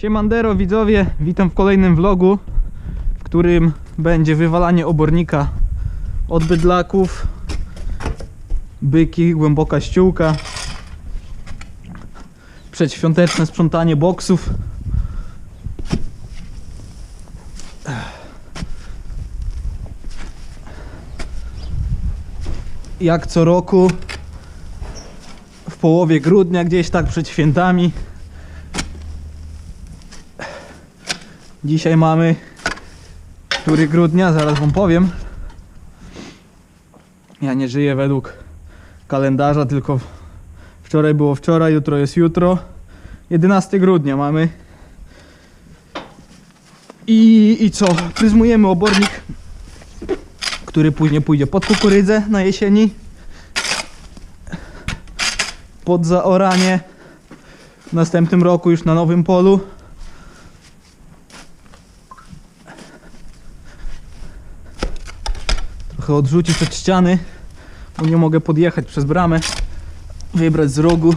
Siemandero widzowie, witam w kolejnym vlogu, w którym będzie wywalanie obornika od bydlaków, byki, głęboka ściółka, przedświąteczne sprzątanie boksów. Jak co roku, w połowie grudnia, gdzieś tak przed świętami, Dzisiaj mamy który grudnia, zaraz wam powiem. Ja nie żyję według kalendarza, tylko wczoraj było wczoraj, jutro jest jutro. 11 grudnia mamy. I, I co? Pryzmujemy obornik, który później pójdzie pod kukurydzę na jesieni. Pod zaoranie w następnym roku już na nowym polu. Trochę odrzucić od ściany, bo nie mogę podjechać przez bramę, wybrać z rogu.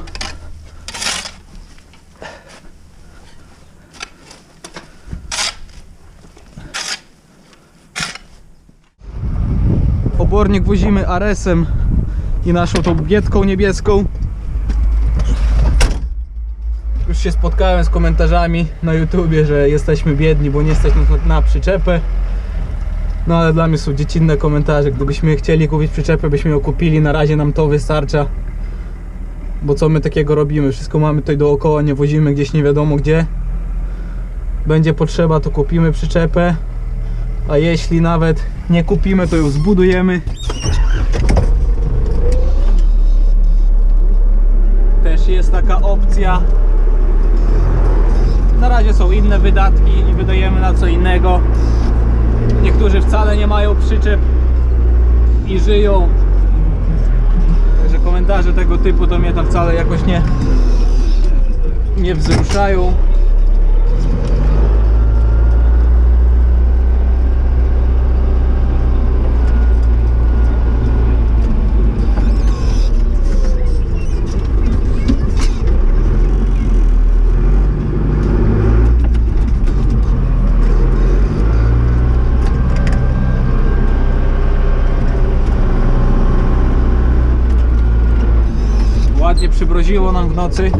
Obornik wozimy Aresem i naszą tą biedką niebieską. Już się spotkałem z komentarzami na YouTubie, że jesteśmy biedni, bo nie na, na przyczepę. No ale dla mnie są dziecinne komentarze. Gdybyśmy chcieli kupić przyczepę, byśmy ją kupili. Na razie nam to wystarcza. Bo co my takiego robimy? Wszystko mamy tutaj dookoła, nie wozimy gdzieś nie wiadomo gdzie. Będzie potrzeba, to kupimy przyczepę. A jeśli nawet nie kupimy, to ją zbudujemy. Też jest taka opcja. Na razie są inne wydatki i wydajemy na co innego. Niektórzy wcale nie mają przyczep i żyją. Także komentarze tego typu to mnie tam wcale jakoś nie, nie wzruszają. Przybroziło nam w nocy.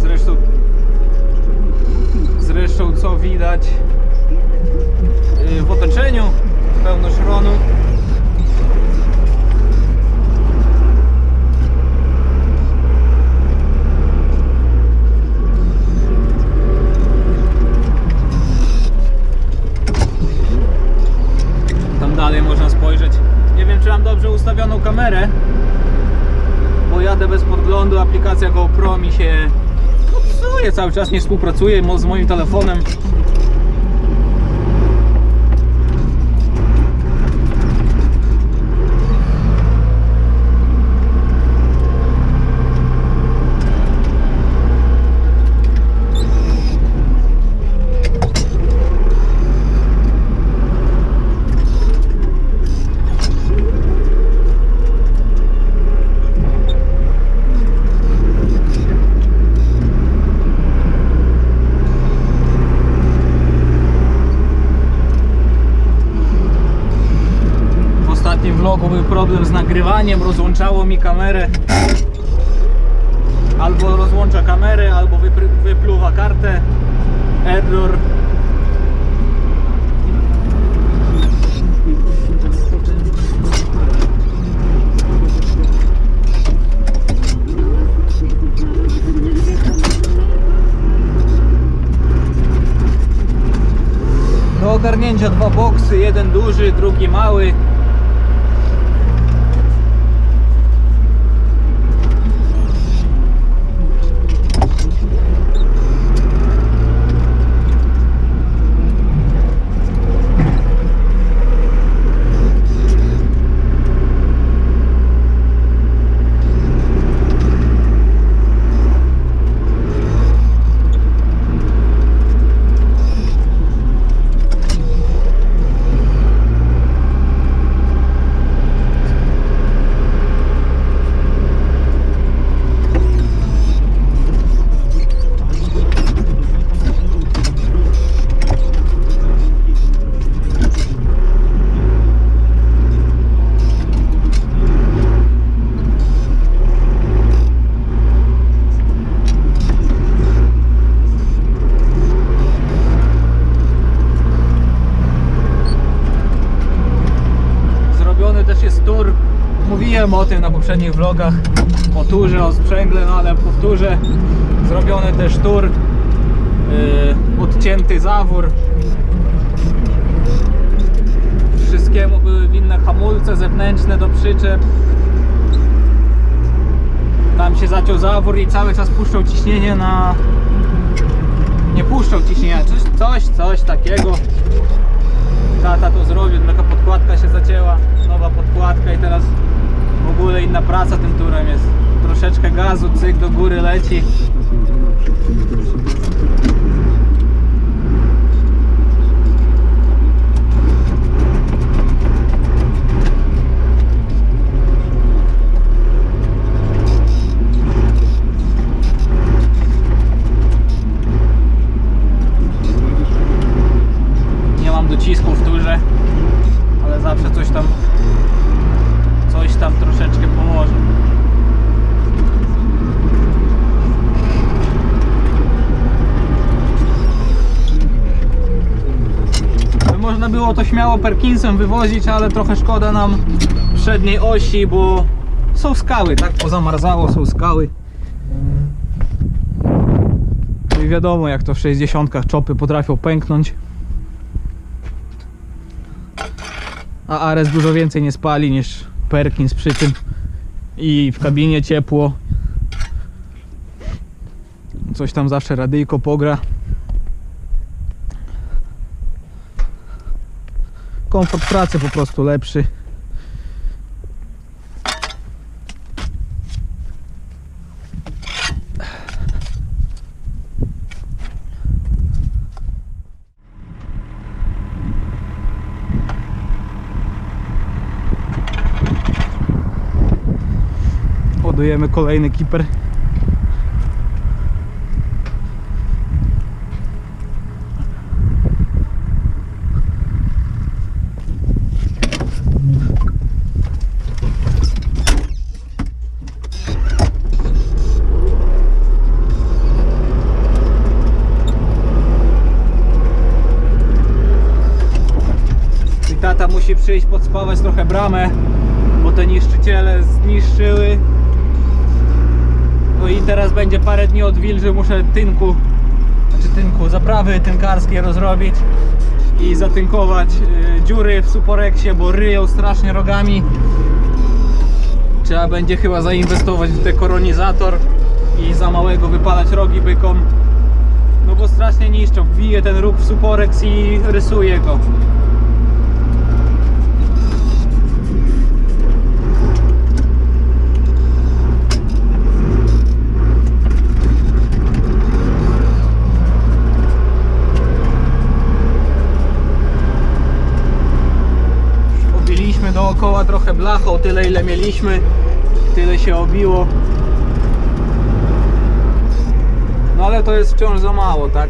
Zresztą, zresztą co widać yy, w otoczeniu pełno szronu. Tam dalej można spojrzeć. Nie wiem, czy mam dobrze ustawioną kamerę, bo jadę bez podglądu. Aplikacja GoPro mi się no, psuje, cały czas nie współpracuje z moim telefonem. W ostatnim vlogu był problem z nagrywaniem, rozłączało mi kamerę. Albo rozłącza kamerę, albo wypluwa kartę. Error. Do ogarnięcia dwa boksy, jeden duży, drugi mały. Mówiłem o tym na poprzednich vlogach, o turze, o sprzęgle, no ale powtórzę, zrobiony też tur, yy, odcięty zawór, wszystkiemu były winne hamulce zewnętrzne do przyczep. Tam się zaciął zawór i cały czas puszczał ciśnienie na... Nie puszczał ciśnienia, coś, coś, coś takiego. Tata to zrobił, taka podkładka się zacięła, nowa podkładka i teraz w ogóle inna praca tym turem jest. Troszeczkę gazu, cyk do góry leci. Nie mam docisku w turze, ale zawsze coś tam coś tam troszeczkę pomoże. Można było to śmiało Perkinsem wywozić, ale trochę szkoda nam przedniej osi, bo są skały, tak? Pozamarzało, są skały. No I wiadomo, jak to w 60 czopy potrafią pęknąć. A Ares dużo więcej nie spali niż Perkins przy tym. I w kabinie ciepło. Coś tam zawsze radyjko pogra. Komfort pracy po prostu lepszy. Ładujemy kolejny kiper. I tata musi przyjść podspawać trochę bramę, bo te niszczyciele zniszczyły. No i teraz będzie parę dni od wilży, muszę tynku, znaczy tynku, zaprawy tynkarskie rozrobić i zatynkować y, dziury w suporeksie, bo ryją strasznie rogami. Trzeba będzie chyba zainwestować w dekoronizator i za małego wypalać rogi bykom. No bo strasznie niszczą, wbije ten róg w suporeks i rysuje go. Dookoła trochę blachą, tyle ile mieliśmy, tyle się obiło. No ale to jest wciąż za mało, tak?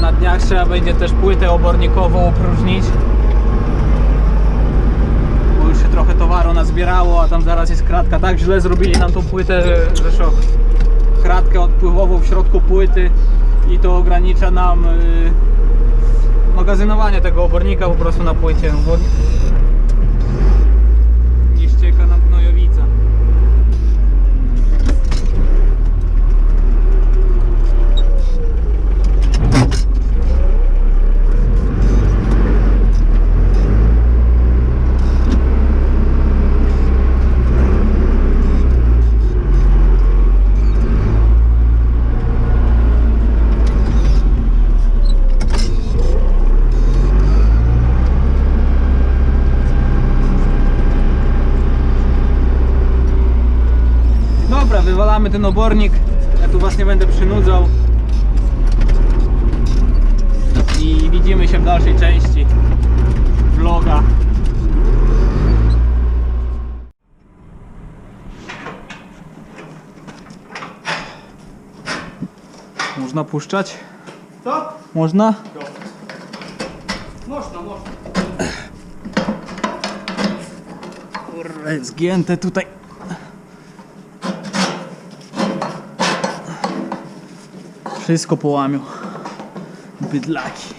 Na dniach trzeba będzie też płytę obornikową opróżnić. Bo już się trochę towaru nazbierało, a tam zaraz jest kratka. Tak źle zrobili nam tą płytę, że, szok. Kratkę odpływową w środku płyty i to ogranicza nam y, magazynowanie tego obornika po prostu na płycie. Bo nie ścieka nam gnojowica. Dobra, wywalamy ten obornik. Ja tu Was nie będę przynudzał. I widzimy się w dalszej części vloga. Można puszczać? Co? Można? Można, można. Kurde, zgięte tutaj. Wszystko połamią. Bydlaki.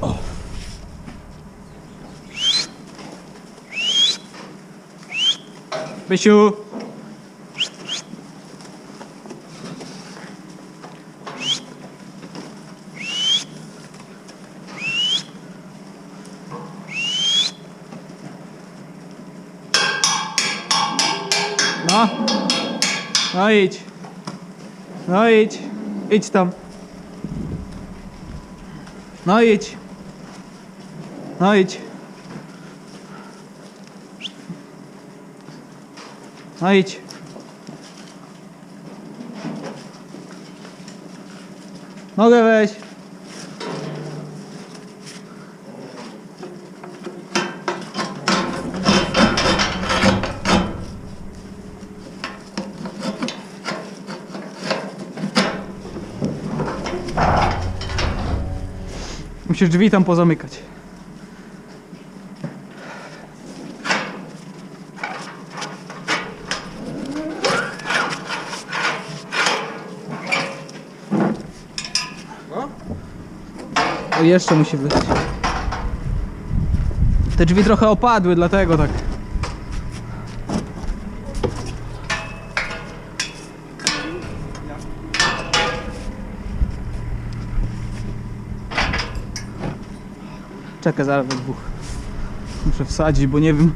O. Bysiu! No. No idź. No idź. Idź tam. No idź. No idź. No idź. Nogę weź. Musisz drzwi tam pozamykać. O, jeszcze musi wlecieć. Te drzwi trochę opadły, dlatego tak. Czekaj, zaraz we dwóch. Muszę wsadzić, bo nie wiem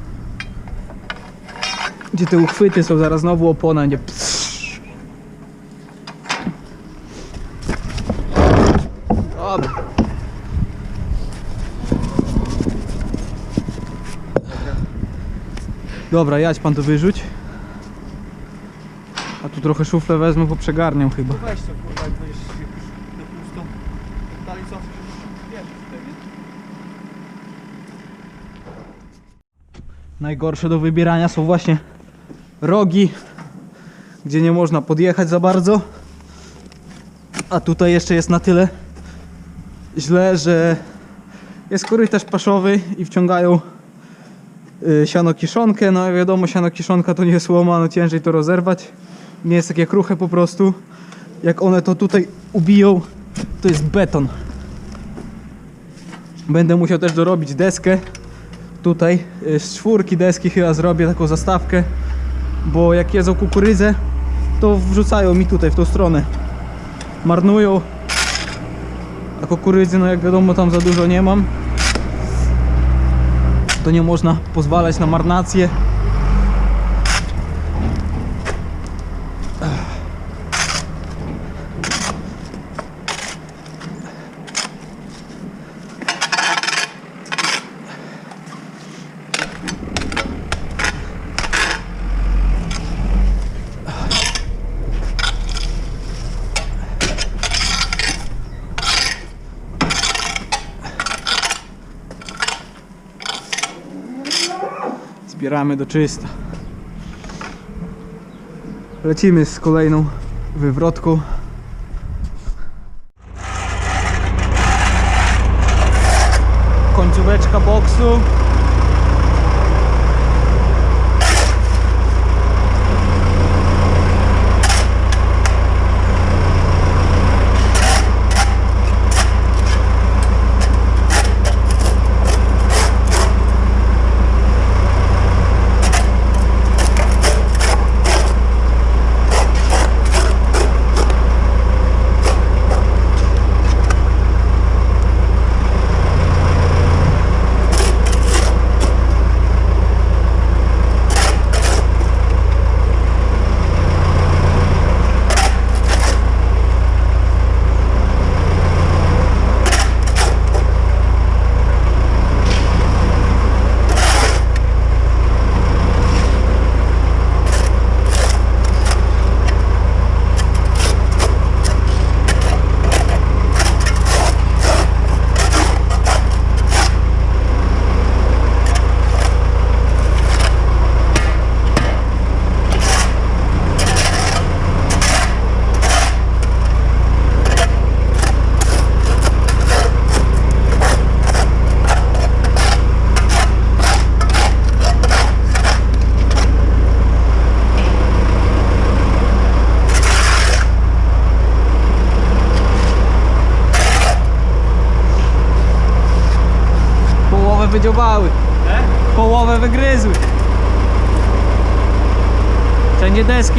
gdzie te uchwyty są, zaraz znowu opona nie psz. Dobra. Dobra, pan to wyrzuć. A tu trochę szuflę wezmę, bo przegarniam chyba. Weź to kurwa, jak będziesz się na pusto. Dalej co? Wiesz, tutaj, nie? Najgorsze do wybierania są właśnie rogi, gdzie nie można podjechać za bardzo. A tutaj jeszcze jest na tyle źle, że jest korytarz paszowy i wciągają y, siano kiszonkę. No wiadomo, siano kiszonka to nie jest no ciężej to rozerwać. Nie jest takie kruche po prostu. Jak one to tutaj ubiją, to jest beton. Będę musiał też dorobić deskę tutaj y, z czwórki deski chyba zrobię taką zastawkę, bo jak jedzą kukurydzę, to wrzucają mi tutaj w tą stronę. Marnują. A kukurydzy, no jak wiadomo, tam za dużo nie mam. To nie można pozwalać na marnację. Do czysta. Lecimy z kolejną wywrotką.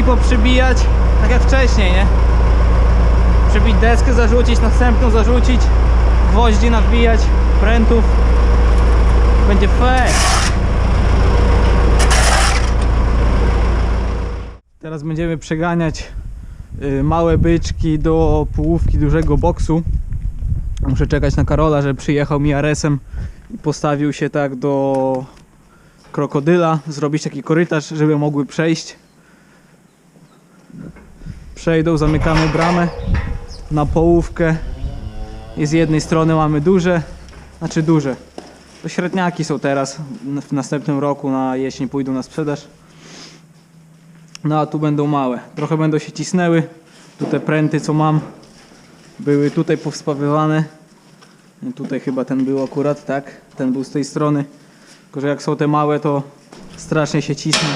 Deski poprzybijać, tak jak wcześniej, nie? Przybić deskę, zarzucić, następną zarzucić, gwoździ nawbijać, prętów. Będzie fair. Teraz będziemy przeganiać y, małe byczki do połówki dużego boksu. Muszę czekać na Karola, że przyjechał mi Aresem i postawił się tak do krokodyla, zrobić taki korytarz, żeby mogły przejść. Przejdą, zamykamy bramę na połówkę i z jednej strony mamy duże, znaczy duże. To średniaki są teraz, w następnym roku na jesień pójdą na sprzedaż. No a tu będą małe. Trochę będą się cisnęły. Tu te pręty co mam były tutaj powspawywane. Tutaj chyba ten był akurat, tak? Ten był z tej strony. Tylko, że jak są te małe, to strasznie się cisną.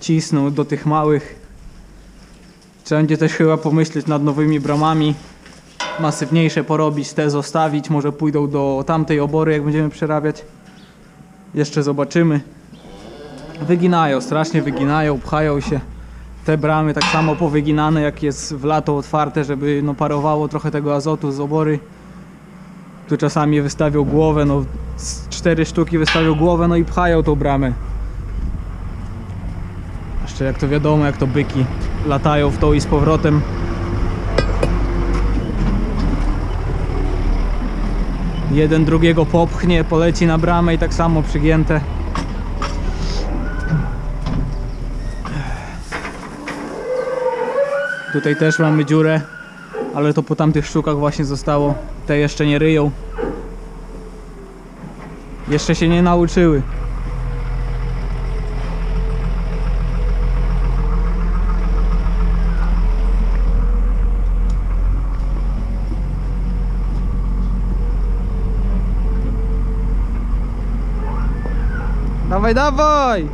Cisną do tych małych. Trzeba będzie też chyba pomyśleć nad nowymi bramami. Masywniejsze porobić, te zostawić. Może pójdą do tamtej obory, jak będziemy przerabiać. Jeszcze zobaczymy. Wyginają, strasznie wyginają, pchają się. Te bramy tak samo powyginane, jak jest w lato otwarte, żeby no parowało trochę tego azotu z obory. Tu czasami wystawią głowę, no cztery sztuki wystawią głowę, no i pchają tą bramę. Jeszcze jak to wiadomo, jak to byki latają w tą i z powrotem. Jeden drugiego popchnie, poleci na bramę i tak samo przygięte. Tutaj też mamy dziurę, ale to po tamtych sztukach właśnie zostało. Te jeszcze nie ryją. Jeszcze się nie nauczyły. Dawaj, dawaj!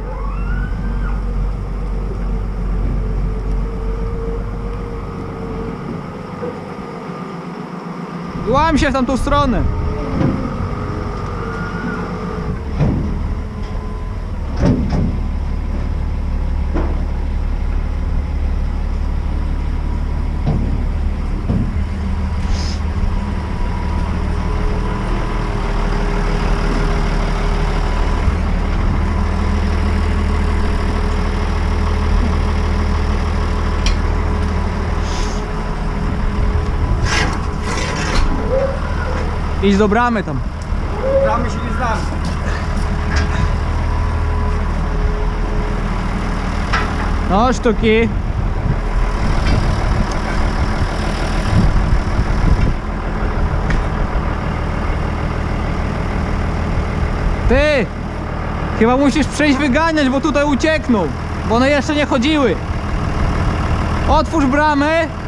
Łam się w tamtą stronę. Idź do bramy tam. Bramy się nie znamy. No, sztuki. Ty! Chyba musisz przejść wyganiać, bo tutaj uciekną. Bo one jeszcze nie chodziły. Otwórz bramę.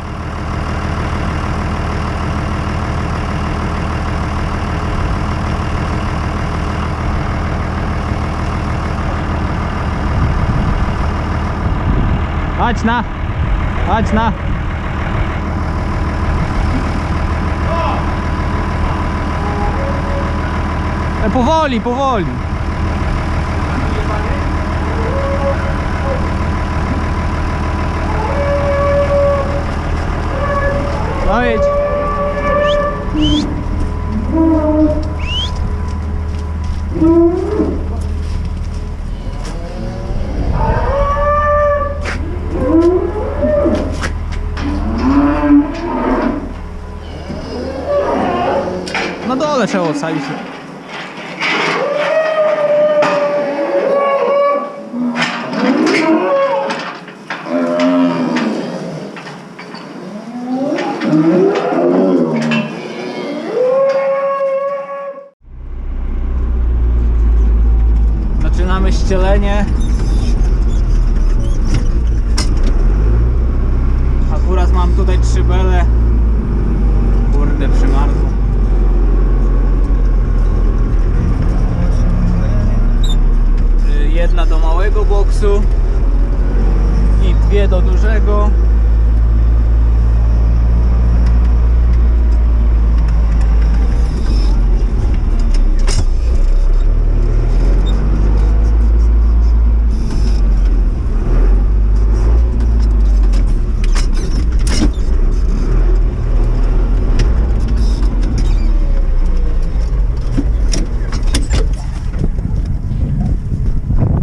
Chodź na. Chodź na. E, powoli, powoli. No jedź. Na dole trzeba odstawić. Zaczynamy ścielenie. Akurat mam tutaj trzy bele. Kurde, przymarzło. Y, Jedna do małego boksu i dwie do dużego.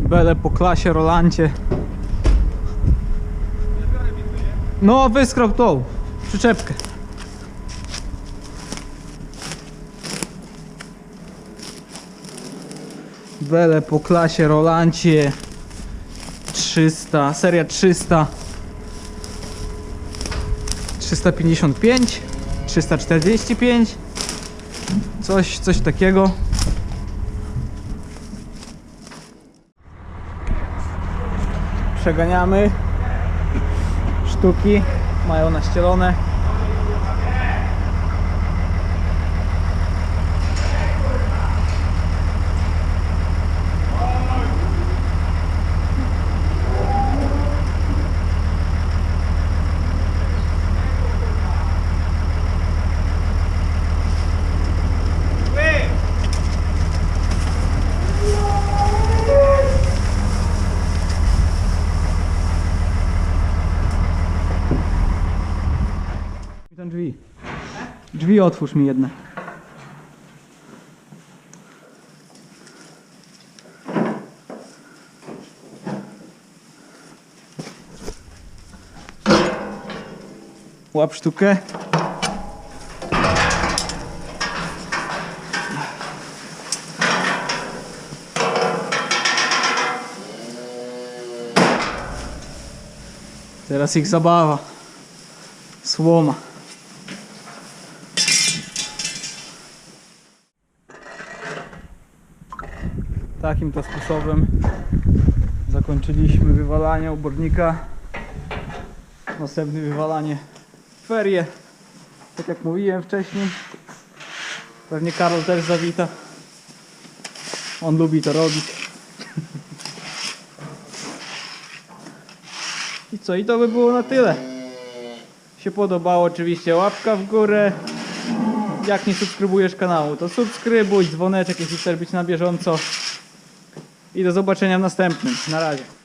Bele po klasie Rolancie. No, wyskrał tą przyczepkę. Bele po klasie Rolancie 300, seria 300 355 345 coś, coś takiego przeganiamy. Sztuki mają naścielone Drzwi otwórz mi jedne. Łap sztukę. Teraz ich zabawa. Słoma. Takim to sposobem zakończyliśmy wywalanie obornika. Następne wywalanie ferie. Tak jak mówiłem wcześniej. Pewnie Karol też zawita. On lubi to robić. I co? I to by było na tyle. Się podobało oczywiście łapka w górę. Jak nie subskrybujesz kanału, to subskrybuj, dzwoneczek, jeśli chcesz być na bieżąco. I do zobaczenia w następnym. Na razie.